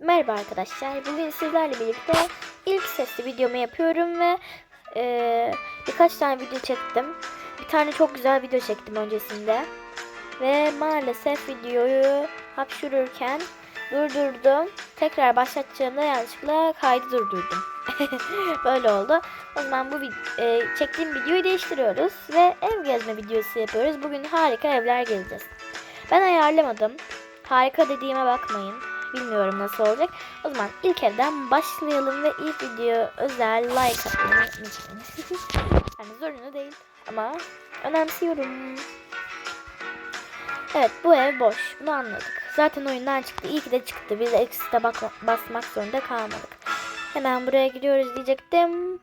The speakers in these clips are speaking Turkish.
Merhaba arkadaşlar. Bugün sizlerle birlikte ilk sesli videomu yapıyorum ve e, birkaç tane video çektim. Bir tane çok güzel video çektim öncesinde. Ve maalesef videoyu hapşururken durdurdum. Tekrar başlatacağımda yanlışlıkla kaydı durdurdum. Böyle oldu. O zaman bu e, çektiğim videoyu değiştiriyoruz ve ev gezme videosu yapıyoruz. Bugün harika evler gezeceğiz. Ben ayarlamadım. Harika dediğime bakmayın. Bilmiyorum nasıl olacak. O zaman ilk evden başlayalım ve ilk video özel like atmayı unutmayın. yani zorunlu değil ama önemsiyorum. Evet bu ev boş. Bunu anladık. Zaten oyundan çıktı. İyi ki de çıktı. Biz bakma- basmak zorunda kalmadık. Hemen buraya gidiyoruz diyecektim.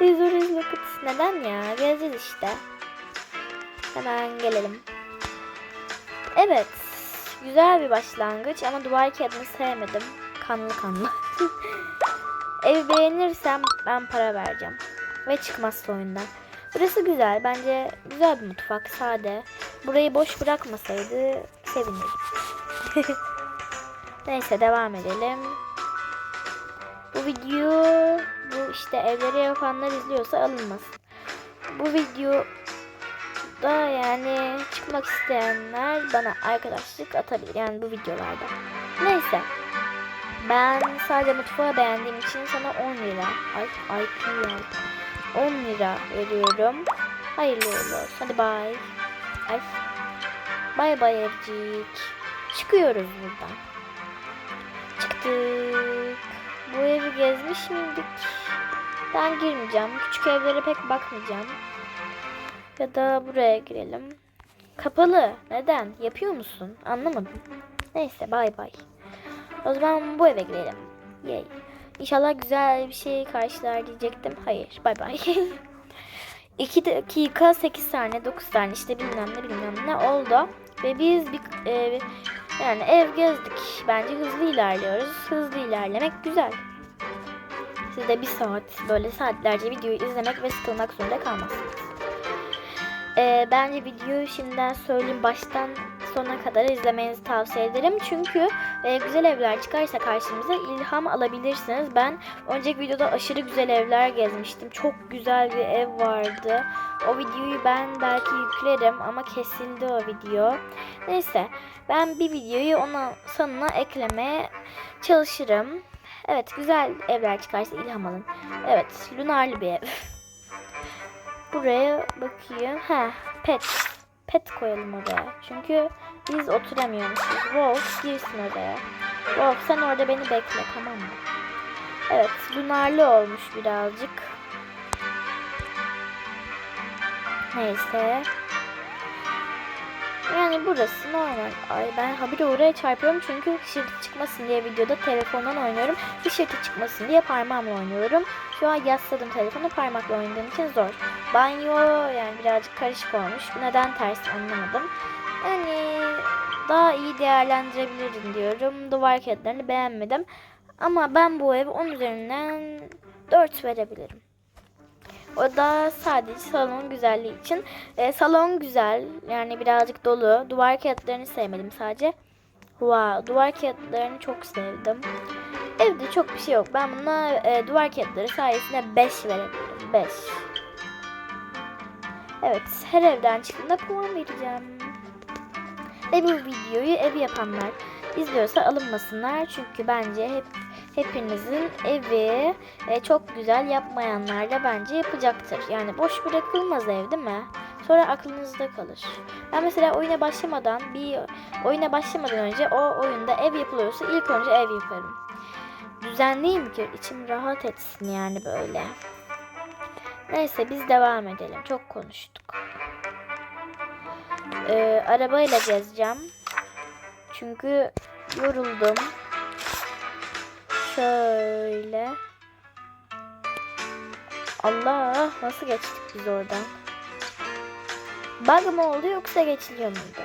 His lockets. Neden ya? Gezeceğiz işte. Hemen gelelim. Evet. Güzel bir başlangıç ama duvar kağıdını sevmedim. Kanlı kanlı. Evi beğenirsem ben para vereceğim. Ve çıkmazsa oyundan. Burası güzel. Bence güzel bir mutfak. Sade. Burayı boş bırakmasaydı sevinirdim. Neyse devam edelim. Bu video bu işte evleri yapanlar izliyorsa alınmasın. Bu video da yani çıkmak isteyenler bana arkadaşlık atabilir yani bu videolarda. Neyse. Ben sadece mutfağı beğendiğim için sana 10 lira. Ay IQ ya. 10 lira veriyorum. Hayırlı uğurlu olsun. Hadi bay. Ay. Bay bay evcik. Çıkıyoruz buradan. Çıktık. Bu evi gezmiş miydik? Ben girmeyeceğim. Küçük evlere pek bakmayacağım. Ya da buraya girelim. Kapalı. Neden? Yapıyor musun? Anlamadım. Neyse bay bay. O zaman bu eve girelim. Yay. İnşallah güzel bir şey karşılar diyecektim. Hayır. Bay bay. 2 dakika 8 tane 9 tane işte bilmem ne bilmem ne oldu. Ve biz bir e, yani ev gezdik. Bence hızlı ilerliyoruz. Hızlı ilerlemek güzel. Siz de bir saat böyle saatlerce videoyu izlemek ve sıkılmak zorunda kalmazsınız. Ee, bence videoyu şimdiden söyleyeyim baştan sona kadar izlemenizi tavsiye ederim. Çünkü e, güzel evler çıkarsa karşımıza ilham alabilirsiniz. Ben önceki videoda aşırı güzel evler gezmiştim. Çok güzel bir ev vardı. O videoyu ben belki yüklerim ama kesildi o video. Neyse ben bir videoyu ona sonuna eklemeye çalışırım. Evet güzel evler çıkarsa ilham alın. Evet lunarlı bir ev. Buraya bakayım. Ha, pet. Pet koyalım oraya. Çünkü biz oturamıyormuşuz. Wolf girsin oraya. Wolf sen orada beni bekle tamam mı? Evet lunarlı olmuş birazcık. Neyse. Yani burası normal. Ay ben habire oraya çarpıyorum çünkü hışırtı çıkmasın diye videoda telefondan oynuyorum. Hışırtı çıkmasın diye parmağımla oynuyorum. Şu an yasladım telefonu parmakla oynadığım için zor. Banyo yani birazcık karışık olmuş. Neden ters anlamadım. Yani daha iyi değerlendirebilirdim diyorum. Duvar kağıtlarını beğenmedim. Ama ben bu evi 10 üzerinden 4 verebilirim. O da sadece salon güzelliği için. E, salon güzel. Yani birazcık dolu. Duvar kağıtlarını sevmedim sadece. Wow, duvar kağıtlarını çok sevdim. Evde çok bir şey yok. Ben buna e, duvar kağıtları sayesinde 5 verebilirim. 5. Evet, her evden çıktığında puan vereceğim. Ve bu videoyu ev yapanlar izliyorsa alınmasınlar. Çünkü bence hep hepinizin evi e, çok güzel yapmayanlar da bence yapacaktır. Yani boş bırakılmaz ev değil mi? Sonra aklınızda kalır. Ben mesela oyuna başlamadan bir oyuna başlamadan önce o oyunda ev yapılıyorsa ilk önce ev yaparım. Düzenliyim ki içim rahat etsin yani böyle. Neyse biz devam edelim. Çok konuştuk. Ee, arabayla gezeceğim. Çünkü yoruldum. Şöyle. Allah nasıl geçtik biz oradan? Bug mı oldu yoksa geçiliyor muydu?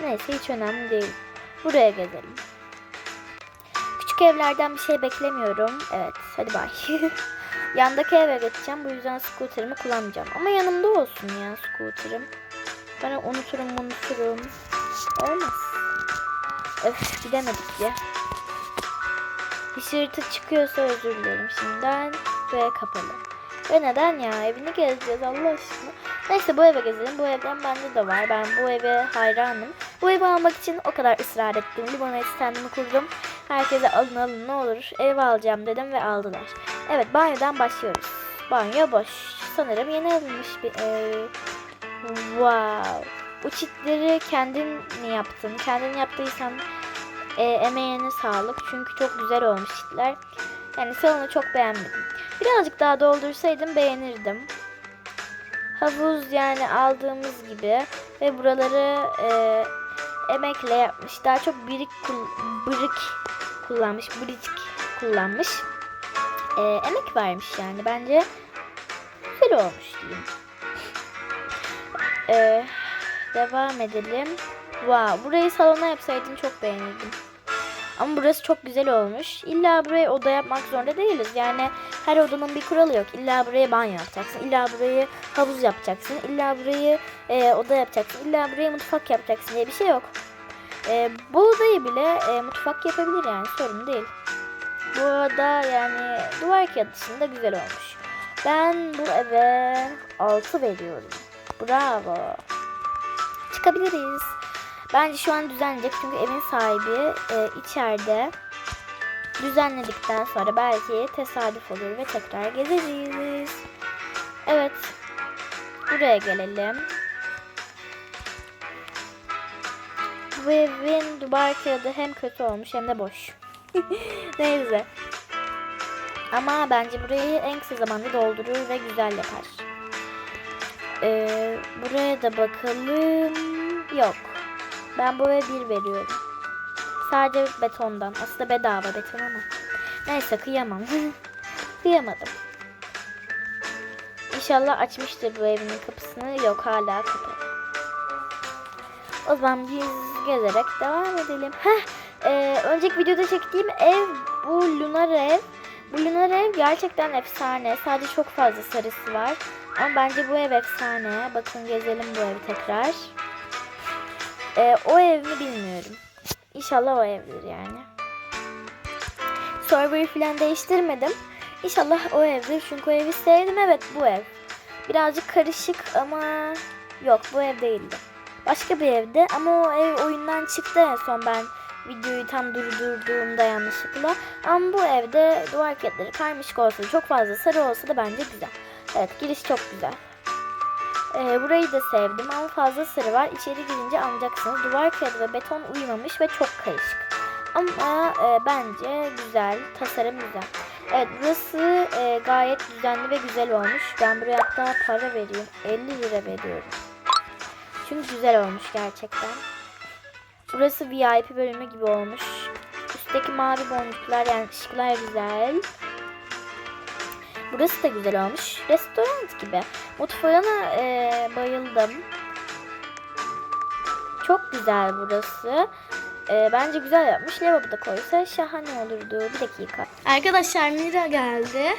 Neyse hiç önemli değil. Buraya gezelim. Küçük evlerden bir şey beklemiyorum. Evet hadi bay. Yandaki eve geçeceğim. Bu yüzden scooter'ımı kullanmayacağım. Ama yanımda olsun ya scooter'ım. Ben unuturum unuturum. Olmaz. Öf gidemedik ya. Hışırtı çıkıyorsa özür dilerim şimdiden ve kapalı. Ve neden ya? Evini gezeceğiz Allah aşkına. Neyse bu eve gezelim. Bu evden bende de var. Ben bu eve hayranım. Bu evi almak için o kadar ısrar ettim. Limonade standımı kurdum. Herkese alın alın ne olur. Ev alacağım dedim ve aldılar. Evet banyodan başlıyoruz. Banyo boş. Sanırım yeni alınmış bir ev. Wow. Bu çitleri kendin mi yaptın? Kendin yaptıysan e, emeğine sağlık. Çünkü çok güzel olmuş çitler. Yani salonu çok beğenmedim. Birazcık daha doldursaydım beğenirdim. Havuz yani aldığımız gibi ve buraları e, emekle yapmış. Daha çok birik birik kullanmış, birik kullanmış. E, emek vermiş yani bence güzel olmuş diyeyim. E, devam edelim. Wow, burayı salona yapsaydın çok beğenirdim. Ama burası çok güzel olmuş. İlla buraya oda yapmak zorunda değiliz. Yani her odanın bir kuralı yok. İlla buraya banyo yapacaksın. İlla burayı havuz yapacaksın. İlla burayı e, oda yapacaksın. İlla buraya mutfak yapacaksın diye bir şey yok. E, bu odayı bile e, mutfak yapabilir yani sorun değil. Bu oda yani duvar kağıdı dışında güzel olmuş. Ben bu eve 6 veriyorum. Bravo. Çıkabiliriz. Bence şu an düzenleyecek çünkü evin sahibi e, içeride düzenledikten sonra belki tesadüf olur ve tekrar gezeriz. Evet. Buraya gelelim. Bu evin duvar kağıdı hem kötü olmuş hem de boş. Neyse. Ama bence burayı en kısa zamanda doldurur ve güzel yapar. Ee, buraya da bakalım. Yok. Ben buraya bir veriyorum. Sadece betondan. Aslında bedava beton ama. Neyse kıyamam. Kıyamadım. İnşallah açmıştır bu evinin kapısını. Yok hala kapalı. O zaman biz gezerek devam edelim. Heh, e, önceki videoda çektiğim ev bu Lunar ev. Bu Lunar ev gerçekten efsane. Sadece çok fazla sarısı var. Ama bence bu ev efsane. Bakın gezelim bu evi tekrar. Ee, o ev mi bilmiyorum. İnşallah o evdir yani. Server'ı falan değiştirmedim. İnşallah o evdir. Çünkü o evi sevdim. Evet bu ev. Birazcık karışık ama yok bu ev değildi. Başka bir evde ama o ev oyundan çıktı en son ben videoyu tam durdurduğumda yanlışlıkla. Ama bu evde duvar kağıtları karmaşık olsa çok fazla sarı olsa da bence güzel. Evet giriş çok güzel. Ee, burayı da sevdim ama fazla sarı var. İçeri girince anlayacaksınız. Duvar kağıdı ve beton uyumamış ve çok karışık. Ama e, bence güzel. Tasarım güzel. Evet burası e, gayet düzenli ve güzel olmuş. Ben buraya hatta para veriyorum. 50 lira veriyorum. Çünkü güzel olmuş gerçekten. Burası VIP bölümü gibi olmuş. Üstteki mavi boncuklar yani ışıklar güzel. Burası da güzel olmuş. Restoran gibi. Mutfağına e, bayıldım. Çok güzel burası. E, bence güzel yapmış. Lavabo da koysa şahane olurdu. Bir dakika. Arkadaşlar Mira geldi.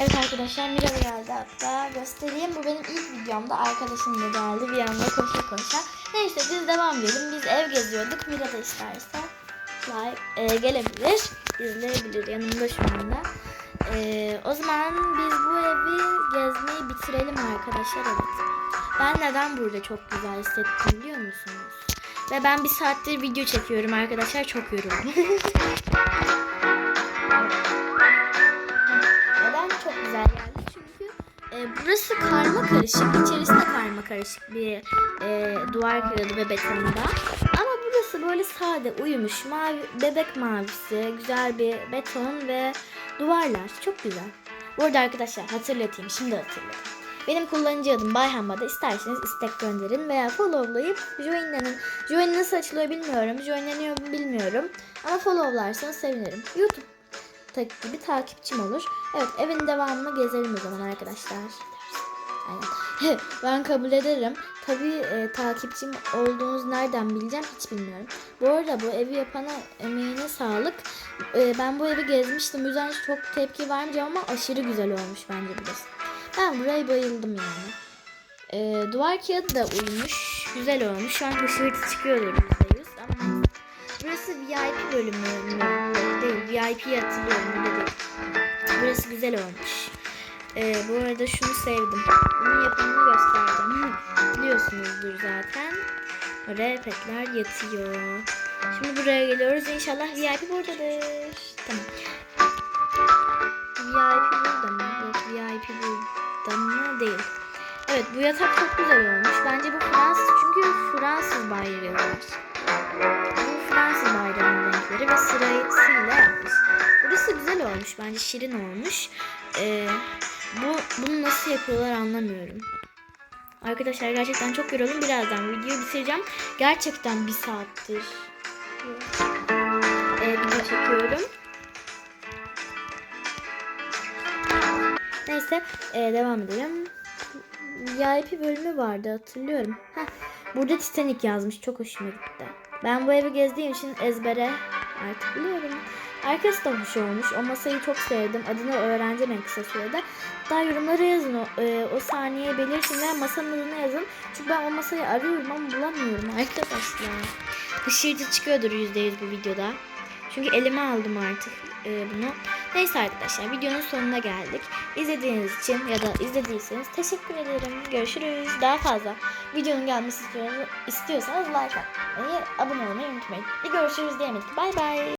Evet arkadaşlar Mira da geldi hatta. Göstereyim. Bu benim ilk videomda. Arkadaşım da geldi. Bir anda koşa koşa. Neyse biz devam edelim. Biz ev geziyorduk. Mira da isterse like, e, gelebilir. izleyebilir yanımda şu anda. Ee, o zaman biz bu evi gezmeyi bitirelim arkadaşlar. Evet. Ben neden burada çok güzel hissettim biliyor musunuz? Ve ben bir saattir video çekiyorum arkadaşlar. Çok yoruldum. neden çok güzel geldi? Çünkü e, burası karma karışık. İçerisi de karma karışık bir e, duvar kağıdı ve betonda. Ama böyle sade uyumuş. Mavi, bebek mavisi, güzel bir beton ve duvarlar. Çok güzel. Bu arada arkadaşlar hatırlatayım. Şimdi hatırladım. Benim kullanıcı adım Bayhanba'da isterseniz istek gönderin veya followlayıp joinlenin. Join nasıl açılıyor bilmiyorum. Joinleniyor mu bilmiyorum. Ama followlarsanız sevinirim. YouTube gibi takipçim olur. Evet evin devamını gezelim o zaman arkadaşlar. Aynen. ben kabul ederim. Tabii e, takipçim olduğunuzu nereden bileceğim hiç bilmiyorum. Bu arada bu evi yapana emeğine sağlık. E, ben bu evi gezmiştim. O yüzden çok tepki vermeyeceğim ama aşırı güzel olmuş bence burası. Ben buraya bayıldım yani. E, duvar kağıdı da uymuş. Güzel olmuş. Şu an hışırtı çıkıyordur %100 ama burası VIP bölümü değil. VIP'yi hatırlıyorum. Burada değil. Burası güzel olmuş. Ee, bu arada şunu sevdim. Bunun yapımını göstereceğim. Biliyorsunuzdur zaten. Oraya petler yatıyor. Şimdi buraya geliyoruz. İnşallah VIP buradadır. Tamam. VIP burada mı? Yok VIP burada mı? Değil. Evet bu yatak çok güzel olmuş. Bence bu Fransız çünkü Fransız bayrağı var. Bu Fransız bayrağının renkleri ve sırasıyla yapmış. Burası güzel olmuş. Bence şirin olmuş. Ee, bu bunu nasıl yapıyorlar anlamıyorum. Arkadaşlar gerçekten çok yoruldum. Birazdan videoyu bitireceğim. Gerçekten bir saattir ee, video çekiyorum. Neyse ee, devam edelim. VIP bölümü vardı hatırlıyorum. Heh, burada Titanic yazmış. Çok hoşuma gitti. Ben bu evi gezdiğim için ezbere artık biliyorum. Arkası da hoş olmuş. O masayı çok sevdim. Adını öğreneceğim en kısa sürede. Daha yorumlara yazın. O, e, o saniye belirtin ve masanın adını yazın. Çünkü ben o masayı arıyorum ama bulamıyorum arkadaşlar. Hışırtı çıkıyordur %100 bu videoda. Çünkü elime aldım artık e, bunu. Neyse arkadaşlar videonun sonuna geldik. İzlediğiniz için ya da izlediyseniz teşekkür ederim. Görüşürüz. Daha fazla videonun gelmesi istiyorsanız like atmayı, abone olmayı unutmayın. Bir görüşürüz diyemedik. Bay bay.